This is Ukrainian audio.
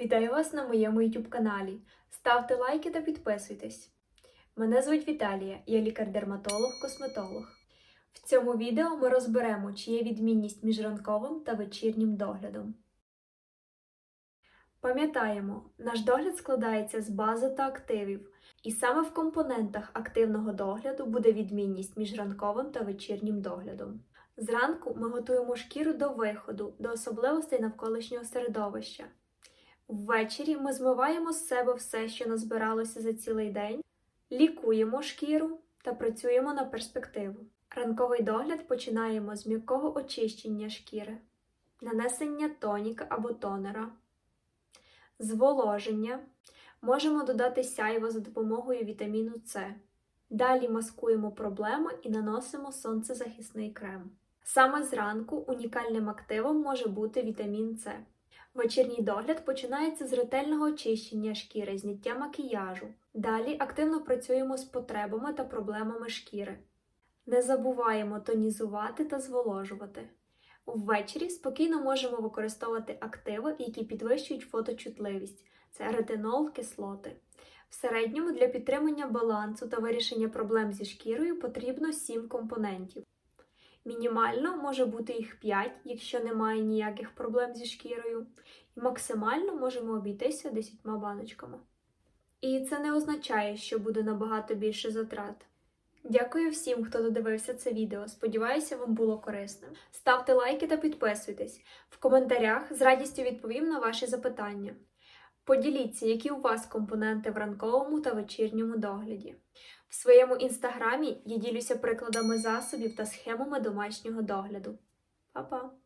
Вітаю вас на моєму YouTube каналі. Ставте лайки та підписуйтесь. Мене звуть Віталія, я лікар-дерматолог-косметолог. В цьому відео ми розберемо, чи є відмінність між ранковим та вечірнім доглядом. Пам'ятаємо, наш догляд складається з бази та активів, і саме в компонентах активного догляду буде відмінність між ранковим та вечірнім доглядом. Зранку ми готуємо шкіру до виходу, до особливостей навколишнього середовища. Ввечері ми змиваємо з себе все, що назбиралося за цілий день, лікуємо шкіру та працюємо на перспективу. Ранковий догляд починаємо з м'якого очищення шкіри, нанесення тоніка або тонера, зволоження. Можемо додати сяйво за допомогою вітаміну С. Далі маскуємо проблеми і наносимо сонцезахисний крем. Саме зранку унікальним активом може бути вітамін С. Вечірній догляд починається з ретельного очищення шкіри, зняття макіяжу. Далі активно працюємо з потребами та проблемами шкіри. Не забуваємо тонізувати та зволожувати. Ввечері спокійно можемо використовувати активи, які підвищують фоточутливість це ретинол, кислоти. В середньому для підтримання балансу та вирішення проблем зі шкірою потрібно 7 компонентів. Мінімально може бути їх 5, якщо немає ніяких проблем зі шкірою, максимально можемо обійтися 10 баночками. І це не означає, що буде набагато більше затрат. Дякую всім, хто додивився це відео. Сподіваюся, вам було корисним. Ставте лайки та підписуйтесь. В коментарях з радістю відповім на ваші запитання. Поділіться, які у вас компоненти в ранковому та вечірньому догляді. В своєму інстаграмі я ділюся прикладами засобів та схемами домашнього догляду. Па-па!